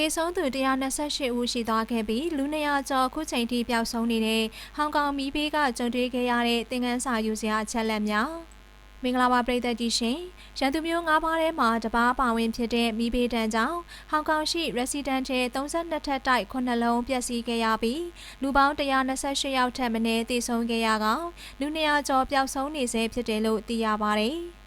သေဆုံးသူ128ဦးရှိသွားခဲ့ပြီးလူ200ကျော်ခုချိန်ထိပျောက်ဆုံးနေတဲ့ဟောင်ကောင်မီးဘေးကကြုံတွေ့ခဲ့ရတဲ့သင်ခန်းစာယူစရာအချက်လက်များမင်္ဂလာပါပရိသတ်ကြီးရှင်ရန်သူမျိုး၅ပါးထဲမှာတပားပါဝင်ဖြစ်တဲ့မီးဘေးတန်းကြောင့်ဟောင်ကောင်ရှိ resident ထဲ32ထပ်တိုက်9လုံးပျက်စီးခဲ့ရပြီးလူပေါင်း128ယောက်ထက်မနည်းသေဆုံးခဲ့ရကလူ200ကျော်ပျောက်ဆုံးနေဆဲဖြစ်တယ်လို့သိရပါတယ်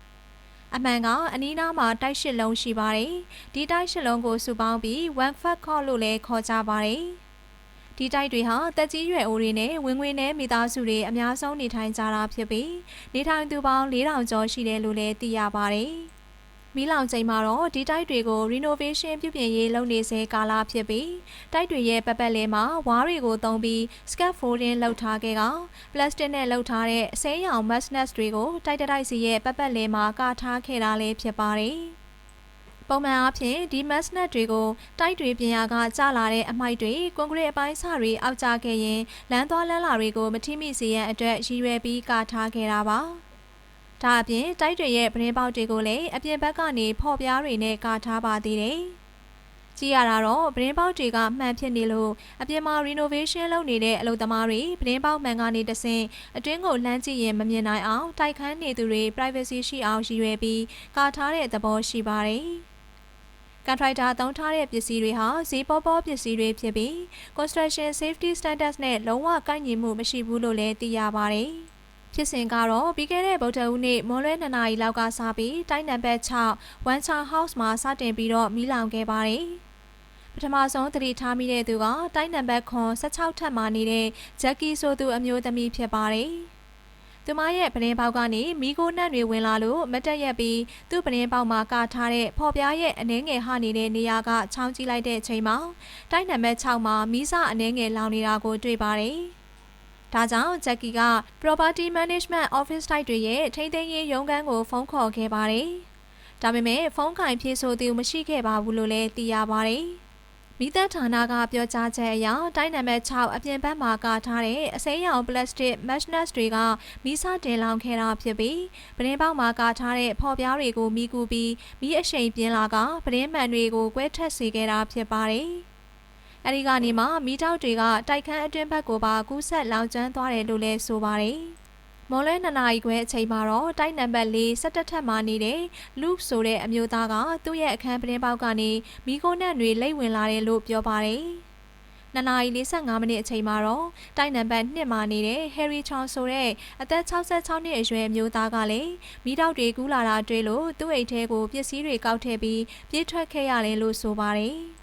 အမှန်ကအနီးနားမှာတိုက်ရှစ်လုံးရှိပါတယ်။ဒီတိုက်ရှစ်လုံးကိုစုပေါင်းပြီး one fat call လို့လည်းခေါ်ကြပါတယ်။ဒီတိုက်တွေဟာတက်ကြီးရွယ်အိုတွေနဲ့ဝင်ငွေနဲ့မိသားစုတွေအများဆုံးနေထိုင်ကြတာဖြစ်ပြီးနေထိုင်သူပေါင်း4000ကျော်ရှိတယ်လို့လည်းသိရပါတယ်။ မီးလောင်ချိန်မှာတော့ဒီတိုက်တွေကို renovation ပြုပြင်ရေးလုပ်နေစေကာလဖြစ်ပြီးတိုက်တွေရဲ့ပတ်ပတ်လည်မှာဝါးတွေကိုသုံးပြီး scaffolding လုပ်ထားခဲ့က plastic နဲ့လုပ်ထားတဲ့အစိမ်းရောင် mask nets တွေကိုတိုက်တိုက်စီရဲ့ပတ်ပတ်လည်မှာကာထားခဲ့တာလည်းဖြစ်ပါတယ်။ပုံမှန်အားဖြင့်ဒီ mask net တွေကိုတိုက်တွေပြင်ရာကကျလာတဲ့အမိုက်တွေကွန်ကရစ်အပိုင်းစတွေအောက်ကျခဲ့ရင်လမ်းသွားလမ်းလာတွေကိုမထိမိစေရန်အတွက်ရည်ရွယ်ပြီးကာထားခဲ့တာပါ။ ဒါအပြင်တိုက်တွေရဲ့ပရင်းပေါက်တွေကိုလည်းအပြင်ဘက်ကနေဖော်ပြားတွေနဲ့ကာထားပါသေးတယ်။ကြည့်ရတာတော့ပရင်းပေါက်တွေကမှန်ဖြစ်နေလို့အပြင်မှာ renovation လုပ်နေတဲ့အလုပ်သမားတွေပရင်းပေါက်မှန်ကနေတဆင့်အတွင်းကိုလှမ်းကြည့်ရင်မမြင်နိုင်အောင်တိုက်ခန်းနေသူတွေ privacy ရှိအောင်ရည်ရွယ်ပြီးကာထားတဲ့သဘောရှိပါတယ်။ကန်ထရိုက်တာသုံးထားတဲ့ပစ္စည်းတွေဟာဈေးပေါပေါပစ္စည်းတွေဖြစ်ပြီး construction safety standards နဲ့လုံးဝကိုက်ညီမှုမရှိဘူးလို့လည်းသိရပါတယ်။ ဖြစ်စဉ်ကတော့ပြီးခဲ့တဲ့ဗုဒ္ဓဦးနေ့မွန်လွဲ2နာရီလောက်ကစပြီးတိုင်းနံပါတ်6 One Cha House မှာစတင်ပြီးတော့မီးလောင်ခဲ့ပါတယ်။ပထမဆုံးသတိထားမိတဲ့သူကတိုင်းနံပါတ်ခွန်16ထပ်မှာနေတဲ့ဂျက်ကီဆိုသူအမျိုးသမီးဖြစ်ပါတယ်။သူမရဲ့ပရင်ပေါက်ကနေမိโกနတ်တွေဝင်လာလို့မတက်ရက်ပြီးသူ့ပရင်ပေါက်မှာကာထားတဲ့ဖော်ပြားရဲ့အနှဲငယ်ဟနေတဲ့နေရာကချောင်းကြည့်လိုက်တဲ့အချိန်မှာတိုင်းနံပါတ်6မှာမိစအနှဲငယ်လောင်နေတာကိုတွေ့ပါတယ်။ ဒါကြောင့်ဂျက်ကီက property management office type တွေရဲ့ထိန်းသိမ်းရေးရုံးခန်းကိုဖုန်းခေါ်ခဲ့ပါတယ်။ဒါပေမဲ့ဖုန်းကင်ဖြေဆိုသူမရှိခဲ့ပါဘူးလို့လည်းသိရပါတယ်။မိသက်ဌာနကပြောကြားချက်အရတိုင်းနံပါတ်6အပြင်ဘက်မှာကာထားတဲ့အစိမ်းရောင်ပလတ်စတစ် mesh nets တွေကမီးစတင်လောင်ခဲ့တာဖြစ်ပြီးပရင်းပေါက်မှာကာထားတဲ့ဖော်ပြားတွေကိုမိကူပြီးမီးအရှိန်ပြင်းလာကပရင်းမှန်တွေကိုကွဲထက်စေခဲ့တာဖြစ်ပါတယ်။ အဲဒီကနေမှမီးတောက်တွေကတိုက်ခန်းအတွင်းဘက်ကိုပါကူးဆက်လောင်ကျွမ်းသွားတယ်လို့လည်းဆိုပါတယ်။မော်လဲ2နာရီခွဲအချိန်မှာတော့တိုက်နံပါတ်4 17ထပ်မှာနေတဲ့ Luke ဆိုတဲ့အမျိုးသားကသူ့ရဲ့အခန်းပရင်ပေါက်ကနေမီးခိုးနှံ့တွေလိမ့်ဝင်လာတယ်လို့ပြောပါတယ်။2နာရီ45မိနစ်အချိန်မှာတော့တိုက်နံပါတ်2မှာနေတဲ့ Harry Chong ဆိုတဲ့အသက်66နှစ်အရွယ်မျိုးသားကလည်းမိတောက်တွေကူးလာတာတွေ့လို့သူ့အိတ်ထဲကိုပစ္စည်းတွေကောက်ထည့်ပြီးပြေးထွက်ခဲ့ရတယ်လို့ဆိုပါတယ်။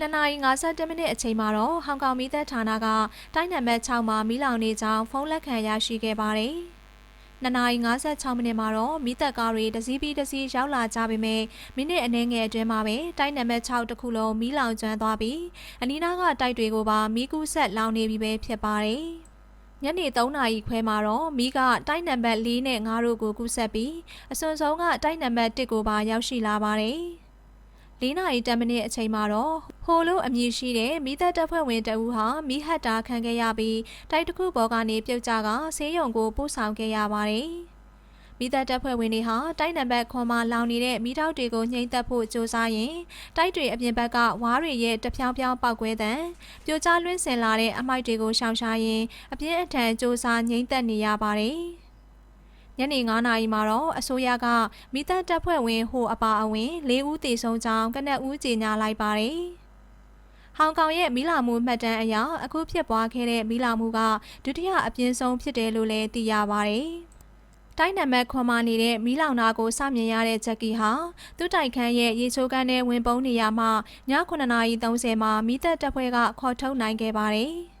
2နာရီ57မိနစ်အချိန်မှာတော့ဟောင်ကောင်မီးသက်ဌာနကတိုင်းနံပါတ်6မှာမီးလောင်နေကြောင်းဖုန်းလက်ခံရရှိခဲ့ပါတယ်။2နာရီ56မိနစ်မှာတော့မီးသက်ကားတွေတစည်းပြီးတစည်းရောက်လာကြပေမဲ့မိနစ်အနည်းငယ်အတွင်းမှာပဲတိုင်းနံပါတ်6တစ်ခုလုံးမီးလောင်ကျွမ်းသွားပြီးအနီးနားကတိုက်တွေကိုပါမီးကူးဆက်လောင်နေပြီပဲဖြစ်ပါတယ်။ညနေ3နာရီခွဲမှာတော့မီးကတိုက်နံပါတ်4နဲ့5တို့ကိုကူးဆက်ပြီးအစွန်ဆုံးကတိုက်နံပါတ်1ကိုပါရောက်ရှိလာပါတယ်။ ၄နာရီ10မိနစ်အချိန်မှာတော့ဟိုလိုအမည်ရှိတဲ့မိသက်တပ်ဖွဲ့ဝင်တအူးဟာမိဟတ်တာခံခဲ့ရပြီးတိုက်တစ်ခုပေါ်ကနေပြုတ်ကျကဆေးရုံကိုပို့ဆောင်ခဲ့ရပါတယ်။မိသက်တပ်ဖွဲ့ဝင်တွေဟာတိုက်နံပါတ်ခွန်မှာလောင်နေတဲ့မိတောက်တွေကိုညှိမ့်သက်ဖို့ကြိုးစားရင်တိုက်တွေအပြင်ဘက်ကဝါးတွေရဲ့တဖြောင်းဖြောင်းပောက်ကွဲတဲ့ပြိုကျလွင့်စင်လာတဲ့အမိုက်တွေကိုရှောင်ရှားရင်အပြင်းအထန်ကြိုးစားညှိမ့်သက်နေရပါတယ်။ ညနေ9နာရီမှာတော့အစိုးရကမိသက်တပ်ဖွဲ့ဝင်ဟိုအပါအဝင်၄ဦးသေဆုံးကြောင်းကနက်ဦးကြေညာလိုက်ပါတယ်။ဟောင်ကောင်ရဲ့မီလာမှုမှတ်တမ်းအရအခုဖြစ်ပွားခဲ့တဲ့မီလာမှုကဒုတိယအပြင်းဆုံးဖြစ်တယ်လို့လည်းသိရပါတယ်။တိုင်းနံပါတ်ခွန်မာနေတဲ့မီးလောင်နာကိုစမြင်ရတဲ့ဂျက်ကီဟာသူ့တိုက်ခန်းရဲ့ရေချိုးကန်းထဲဝင်ပုန်းနေရမှည9:30မှာမီးသက်တပ်ဖွဲ့ကခေါ်ထုတ်နိုင်ခဲ့ပါတယ်။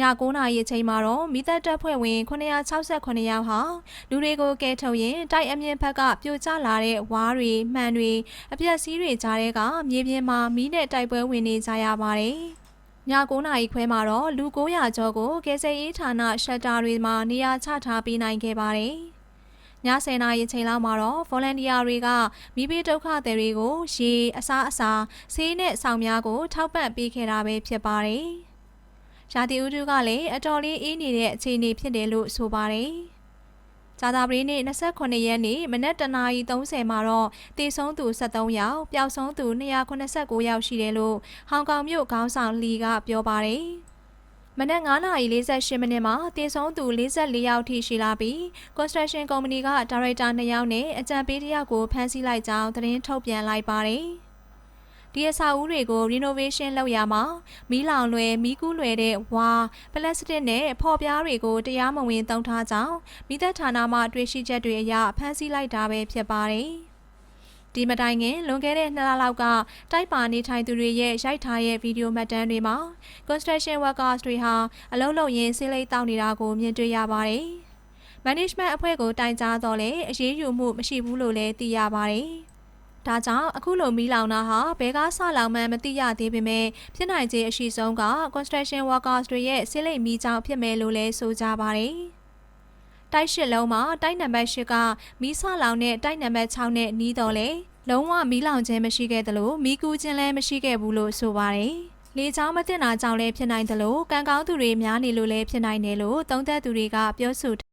ည9နာရီအချိန်မှာတော့မိသက်တပ်ဖွဲ့ဝင်968ယောက်ဟာလူတွေကိုကဲထုတ်ရင်တိုက်အမြင့်ဘက်ကပြိုကျလာတဲ့ဝါးတွေမှန်တွေအပြက်စီးတွေကြားထဲကမြေပြင်မှာမီးနဲ့တိုက်ပွဲဝင်နေကြရပါတယ်။ည9နာရီခွဲမှာတော့လူ900ကျော်ကိုကယ်ဆယ်ရေးဌာနရှက်တာတွေမှာနေရာချထားပေးနိုင်ခဲ့ပါတယ်။ည10နာရီချိန်လောက်မှာတော့ volunteer တွေကမိဘဒုက္ခသည်တွေကိုရေအစားအစာဆေးနဲ့ဆောင်များကို ထောက်ပံ့ပေးခဲ့တာပဲဖြစ်ပါတယ်။ ရာသီဥတုကလည်းအတော်လေးအေးနေတဲ့အခြေအနေဖြစ်တယ်လို့ဆိုပါတယ်။ကြာသပတေးနေ့29ရက်နေ့မနက်တနာရီ30မှာတော့တေဆုံးသူ73ယောက်ပျောက်ဆုံးသူ289ယောက်ရှိတယ်လို့ဟောင်ကောင်မြို့ခေါင်းဆောင်လီကပြောပါတယ်။မနက်9:48မိနစ်မှာတေဆုံးသူ44ယောက်ထိရှိလာပြီး construction company ကဒါရိုက်တာ2ယောက်နဲ့အကြံပေးတစ်ယောက်ကိုဖမ်းဆီးလိုက်ကြောင်းသတင်းထုတ်ပြန်လိုက်ပါတယ်။ ဒီအဆောက်အဦတွေကို renovation လုပ်ရမှာမီးလောင်လွယ်မီးကူးလွယ်တဲ့ဝါပလတ်စတစ်နဲ့ဖော်ပြားတွေကိုတရားမဝင်တုံထားကြောင်းမိသက်ဌာနမှတွေ့ရှိချက်တွေအရဖမ်းဆီးလိုက်တာပဲဖြစ်ပါတယ်။ဒီမတိုင်ခင်လွန်ခဲ့တဲ့နှစ်လလောက်ကတိုက်ပါနေထိုင်သူတွေရဲ့ရိုက်ထားတဲ့ဗီဒီယိုမှတ်တမ်းတွေမှာ construction workers တွေဟာအလုံးလုံးရင်းဆေးလိပ်တောက်နေတာကိုမြင်တွေ့ရပါတယ်။ management အဖွဲ့ကိုတိုင်ကြားတော့လဲအရေးယူမှုမရှိဘူးလို့လည်းသိရပါတယ်။ ဒါကြောင့်အခုလိုမီးလောင်တာဟာဘဲကားဆလောင်မှန်းမသိရသေးပေမဲ့ဖြစ်နိုင်ခြေအရှိဆုံးက construction workers တွေရဲ့ဆေးလိပ်မီးကြောင့်ဖြစ်မယ်လို့လည်းဆိုကြပါတယ်။တိုက်ရှစ်လုံးမှာတိုက်နံပါတ်၈ကမီးဆလောင်တဲ့တိုက်နံပါတ်6နဲ့နီးတော့လေလုံးဝမီးလောင်ခြင်းမရှိခဲ့သလိုမီးကူးခြင်းလည်းမရှိခဲ့ဘူးလို့ဆိုပါတယ်။လေချောင်းမတင်တာကြောင့်လည်းဖြစ်နိုင်တယ်လို့ကံကောင်းသူတွေများနေလို့လည်းဖြစ်နိုင်တယ်လို့သုံးသက်သူတွေကပြောဆို